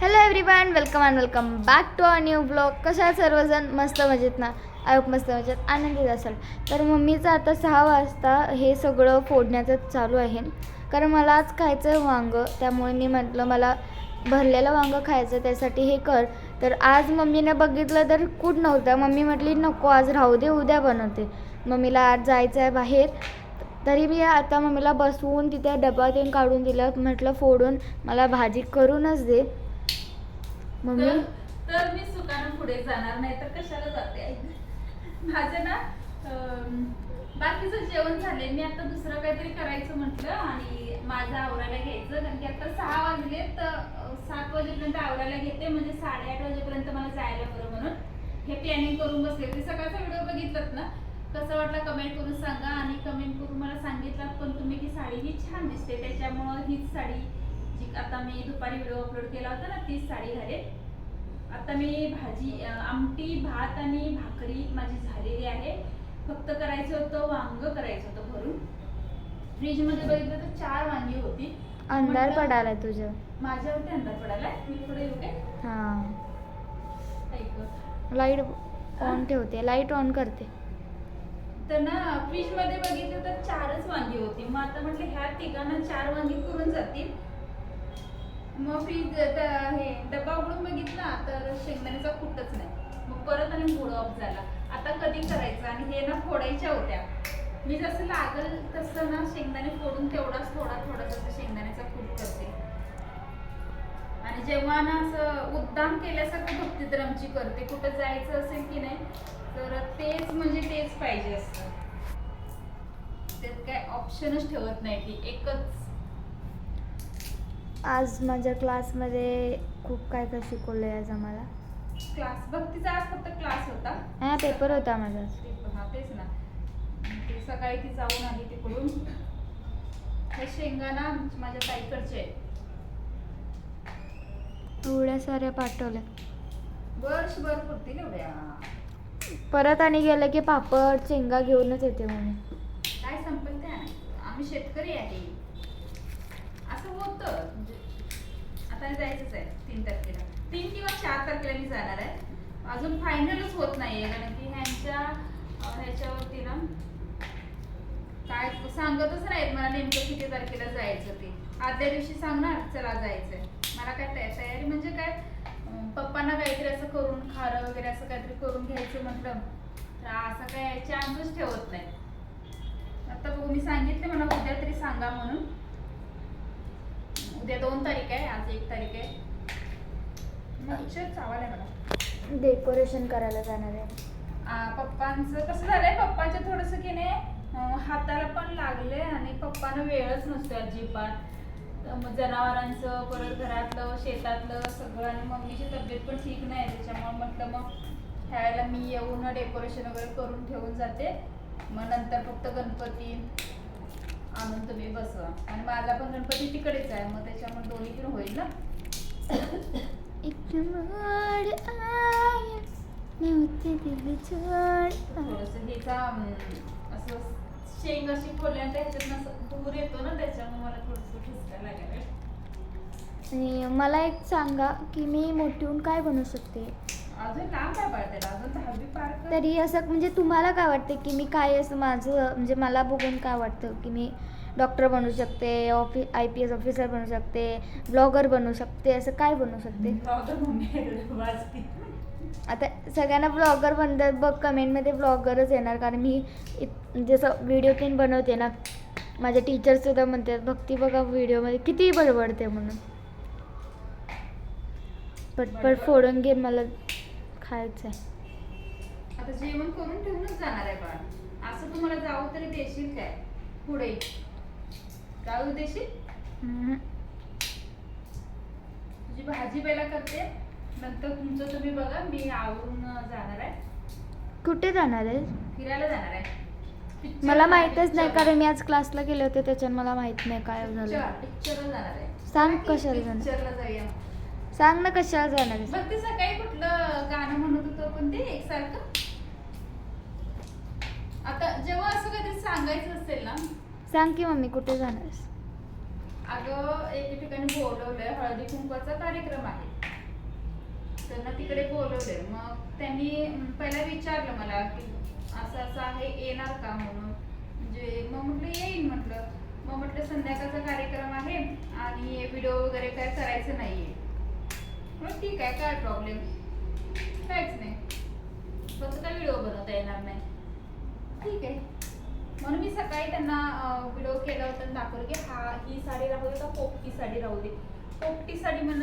Hello everyone welcome and welcome back to a new blog कशा आहे सर्वजण? मस्त मजेत ना? आय होप मस्त मजेत. आनंदीत असाल. तर मम्मीचं आता सहा वाजता हे सगळं फोडण्याचं चालू आहे. कारण मला आज खायचं आहे वांगं. त्यामुळे मी म्हटलं मला भरलेलं वांगं खायचं त्यासाठी हे कर. तर आज मम्मीने बघितलं तर कूट नव्हतं. मम्मी म्हटली नको आज राहू दे उद्या बनवते. मम्मीला आज जायचं आहे बाहेर. तरी मी आता मम्मीला बसवून तिथे डबा देऊन काढून दिलं. म्हटलं फोडून मला भाजी करूनच दे. मम्मी? तर तर मी सुकानं पुढे जाणार नाही तर कशाला जाते? आई? माझं ना बाकीचं जेवण झाले मी आता दुसरं काहीतरी करायचं म्हटलं आणि माझं आवरायला घ्यायचं कारण की आता सहा वाजले तर सात वाजेपर्यंत आवरायला घेते म्हणजे साडेआठ वाजेपर्यंत मला जायला बरं म्हणून. हे प्लॅनिंग करून बसले होते. सकाळचा व्हिडिओ बघितलात ना? कसं वाटलं कमेंट करून सांगा आणि कमेंट करून मला सांगितलं पण तुम्ही ही साडी ही छान दिसते त्याच्यामुळं हीच साडी जी आता मी दुपारी व्हिडिओ अपलोड केला होता ना तीच साडी घालेल आता मी भाजी आमटी भात आणि भाकरी माझी झालेली आहे. फक्त करायचं होतं वांग करायचं होतं भरून. फ्रीजमध्ये बघितलं तर चार वांगी होती. अंधार पडालाय तुझं. माझ्यावरती अंधार पडालाय. मी पुढे येऊ काय? हां. लाइट ऑन ठेवते लाइट ऑन करते. तर ना फ्रीजमध्ये बघितलं तर चारच वांगी होती. मग आता म्हटलं ह्या तिघांना चार वांगी पुरून जातील. मग फ्रीज हे डबा उघडून बघितला तर शेंगदाण्याचा कुठंच नाही. मग परत आणि मूड ऑफ झाला. आता कधी करायचं? आणि हे ना फोडायच्या होत्या. मी जसं लागल तसं ना शेंगदाणे फोडून तेवढाच थोडा थोडा जसं शेंगदाण्याचा कूट करते. आणि जेव्हा ना असं उद्दाम केल्यासारखं भक्ती तर आमची करते. कुठं जायचं असेल की नाही तर तेच म्हणजे तेच पाहिजे असतं. त्यात काय ऑप्शनच ठेवत नाही ती. एकच आज माझ्या क्लासमध्ये खूप काय काय शिकवलं आहे आज आम्हाला? क्लास भक्तीचा आज फक्त क्लास होता. हा पेपर होता माझा. हा तेच ना. ते सकाळी ती जाऊन आली तिकडून. हे शेंगाना माझ्या ताईकडचे आहेत. एवढ्या साऱ्या पाठवल्या. वर्षभर पुरतील एवढ्या. परत आणि गेलं की पापड शेंगा घेऊनच येते म्हणून. काय संपल त्या आम्ही शेतकरी आहे. तारखेला मी जाणार आहे. अजून फायनलच होत नाहीये कारण की ह्यांच्या ह्याच्यावरती ना काय सांगतच नाहीत मला नेमकं किती तारखेला जायचं ते. आदल्या दिवशी सांगणार चला जायचंय. मला काय तयारी म्हणजे काय पप्पांना काहीतरी असं करून खारं वगैरे असं काहीतरी करून घ्यायचं म्हटलं तर असं काय चान्सच ठेवत नाही. आता बघू मी सांगितले मला उद्या तरी सांगा म्हणून. उद्या दोन तारीख आहे आज एक तारीख आहे मच्छर चावाल आहे मला डेकोरेशन करायला जाणार आहे. पप्पांचं कसं झालंय पप्पांच्या थोडस की नाही हाताला पण लागले आणि पप्पांना वेळच नसतो अजिबात. जनावरांचं परत घरातलं शेतातलं सगळं आणि मम्मीची तब्येत पण ठीक नाही त्याच्यामुळे म्हटलं मग ह्यावेळेला मी येऊन डेकोरेशन वगैरे करून ठेवून जाते. मग नंतर फक्त गणपती आणून तुम्ही बसवा. आणि माझा पण गणपती तिकडेच आहे मग त्याच्यामुळे दोन्ही पण होईल ना? एक मोड आया, मैं उठते दिल छोड़ आया. थोडस ह्याचा अं, असं शेंग अशी फोडल्यानंतर ह्याच्यातनं असं दूर येतो ना त्याच्यामुळे मला थोडस ठिसका लागेल आणि मला एक सांगा की मी मोठी होऊन काय बनू शकते अजून लांब आहे बाळ त्याला अजून दहावी पार कर. तरी असं म्हणजे तुम्हाला काय वाटते की मी काय असं माझं म्हणजे मला बघून काय वाटतं की मी डॉक्टर बनू शकते ऑफि आय पी एस ऑफिसर बनू शकते ब्लॉगर बनू शकते असं काय बनू शकते. आता सगळ्यांना ब्लॉगर बनतात बघ कमेंटमध्ये ब्लॉगरच येणार कारण मी जसं व्हिडिओ तीन बनवते ना माझ्या टीचर्स सुद्धा म्हणतात भक्ती बघा व्हिडिओमध्ये किती बडबडते म्हणून. पटपट फोडून घे मला खायचं आहे आता जेवण करून ठेवूनच जाणार आहे बाळ. असं तुम्हाला जाऊ तरी देशील काय? पुढे. जाऊ देशील. तुझी भाजी पहिला करते नंतर तुमचं तुम्ही बघा मी आवरून जाणार आहे. कुठे जाणार आहे? फिरायला जाणार आहे. Picture मला ला- माहीतच नाही picture. ला. कारण मी आज क्लासला गेले होते त्याच्यानं मला माहीत नाही काय झालं. जाणार आहे. सांग कशाला जाणार? जाऊया. सांग ना कशाला जाणार आहेस? बघ ते सकाळी कुठलं गाणं म्हणत होतं पण ते एकसारखं. आता जेव्हा असं काहीतरी सांगायचं असेल ना सांग की मम्मी कुठे जाणार अगं एके ठिकाणी बोलवलंय हळदी कुंकवाचा कार्यक्रम आहे. त्यांना तिकडे बोलवलंय. मग त्यांनी पहिला विचारलं मला की असं असं आहे येणार का म्हणून? म्हणजे मग म्हटलं येईन म्हटलं. मग म्हटलं संध्याकाळचा कार्यक्रम आहे आणि व्हिडिओ वगैरे काय करायचं नाहीये. मग ठीक आहे काय प्रॉब्लेम काहीच नाही. फक्त काय व्हिडिओ बनवता येणार नाही. ठीक आहे. म्हणून मी सकाळी त्यांना व्हिडिओ केला होता दाखवलं की हा ही साडी राहू दे का पोपटी साडी राहू दे. पोपटी साडी म्हण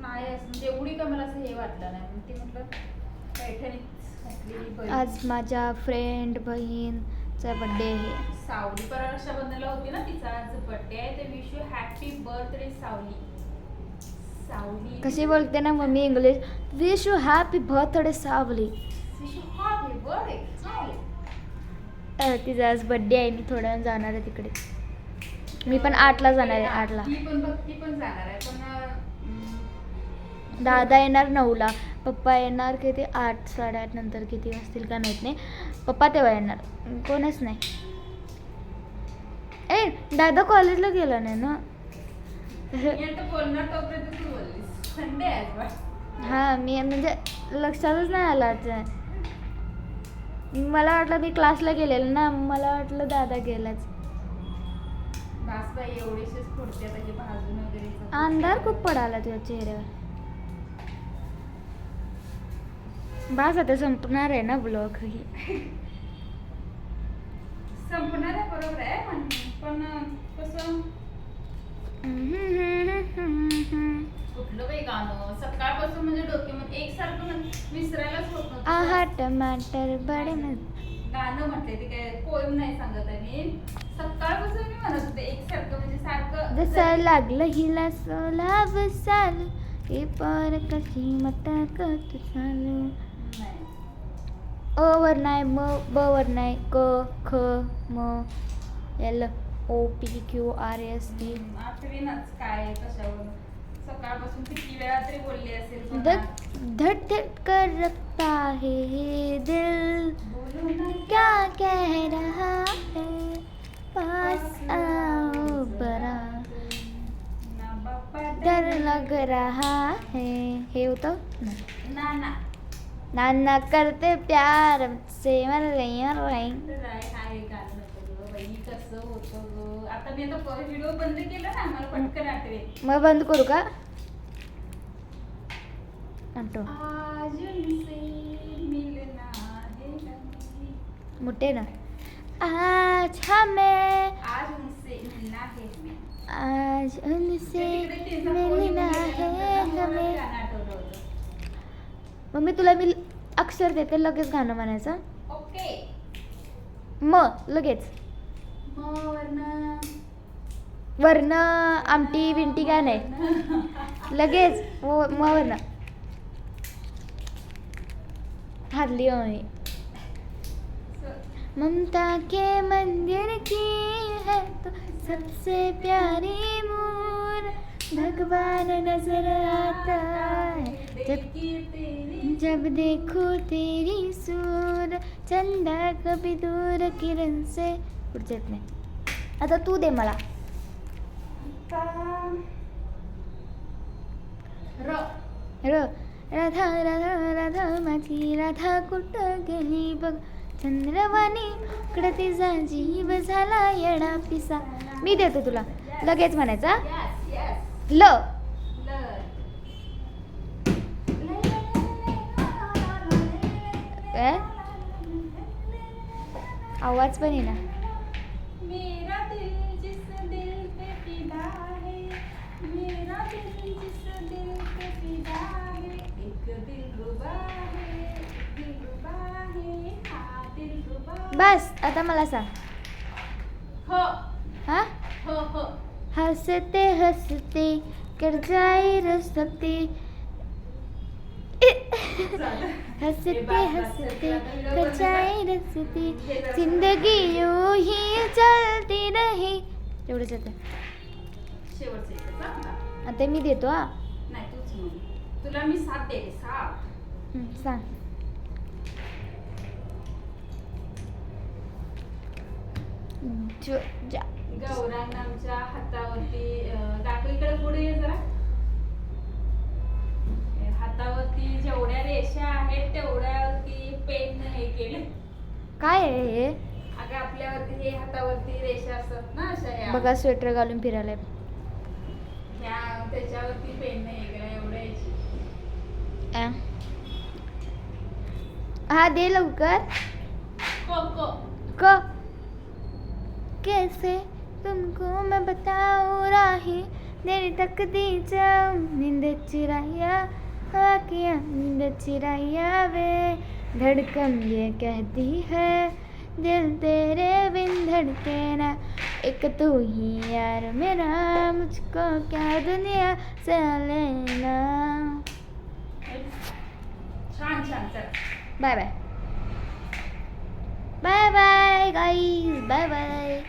नाही म्हणजे एवढी का मला असं हे वाटलं नाही. मग ते म्हटलं पैठणीच बरी. आज माझ्या फ्रेंड बहीणचा बड्डे आहे. सावली पर रक्षाबंधनला होती ना तिचा आज बर्थडे आहे. ते विश यू हॅपी बर्थडे सावली. सावली कशी बोलते ना mummy English? Wish you happy birthday Savali. Wish you happy birthday तिचा आज बड्डे आहे मी थोड्या जाणार आहे तिकडे. मी पण आठला जाणार आहे आठला. दादा येणार नऊला. पप्पा येणार किती? आठ साडेआठ नंतर किती वाजतील का माहीत नाही. पप्पा तेव्हा येणार. कोणच नाही. ए दादा कॉलेजला गेला नाही ना. हां मी म्हणजे लक्षातच नाही आला. मला वाटलं मी क्लासला गेलेलं ना मला वाटलं दादा गेलाच. एवढीशीच आता हे भाजून वगैरे. अंधार खूप पडाला तुझ्या चेहऱ्यावर. बास आता संपणार आहे ना ब्लॉग ही. संपणार आहे बरोबर आहे पण कसं? कुठलं बाई गाणं? सकाळपासून म्हणजे डोक्यामध्ये एकसारखं म्हणजे विसरायलाच होत नव्हतं. आहा टमाटर बडे मज गाणं म्हटलंय ते काय नाही सांगत आहे मी. सकाळपासून मी म्हणत होते एकसारखं म्हणजे सारखं जसं लागलं हिला सोलाव साल हे पर कशी मता कत चालू. नाही. अ वर नाही म ब वर नाही क ख म L O P Q R S T. हम्म, आठवीनच काय कशावर सकाळपासून किती वेळा तरी बोलली असेल बघा. धट धट कर रखता है दिल। क्या कह रहा है? पास आओ बरा। डर लग रहा है। हे होतं? ना। ना नाना करते प्यार से मर रही। मर रही तर आहे आहे गाणं नको गं बाई कसं होतं? गं आता मी आता व्हिडिओ बंद केला ना मला पटकन आठवेल. मग बंद करू का? आणतो. मोठे ना. आज हमें आज उनसे मिलना है हमें. आज उनसे मिलना है हमें. मम्मी तुला मी अक्षर देते लगेच गाणं म्हणायचं. ओके. म लगेच. मग वरनं वर्ण आमटी बिंटी काय नाही. लगेच हो म वर्ण ममता के मंदिर की है तो सबसे प्यारी मूर। भगवान नज़र आता है, जब जब देखो तेरी सूर। चंदा कभी दूर किरण से पुढचे येत नाही. आता तू दे मला. र. राधा राधा राधा माझी राधा कुठं गेली बघ. चंद्रवाणी कडे तिचा जीव झाला येडा पिसा. मी देतो तुला. लगेच म्हणायचा ल. आवाज पण येईना. मेरा दिल जिस दिल पे फिदा है मेरा दिल जिस दिल पे फिदा है एक दिलरुबा है एक दिलरुबा है हा दिलरुबा बस आता मला सांग. हो. हा? हो हो. हसते हसते कर जाए रसते हसते हसते कर जाए रसते. जिंदगी यूं ही चलती रही एवढंच येतं. आता. आता मी देतो हा. तुला मी साथ देते साथ हं, सांग. गौरांग आमच्या हातावरती अं, दाखव इकडे पुढे ये जरा. हातावरती जेवढ्या रेषा आहेत तेवढ्यावरती पेन हे केले. काय आहे हे? हे हातावरती रेषा असतात ना अशा या. बघा स्वेटर घालून फिरायला. ह्या त्याच्यावरती पेन हे एवढ्या याची अं. हा दे लवकर. को कैसे तुमको मैं बताऊं राही? तेरी तकदी जाऊं नींद चिराया आकिया नींद चिराया वे। धड़कन ये कहती है दिल तेरे बिन धड़के ना। एक तू ही यार मेरा मुझको क्या दुनिया से लेना। Bye bye bye bye guys bye bye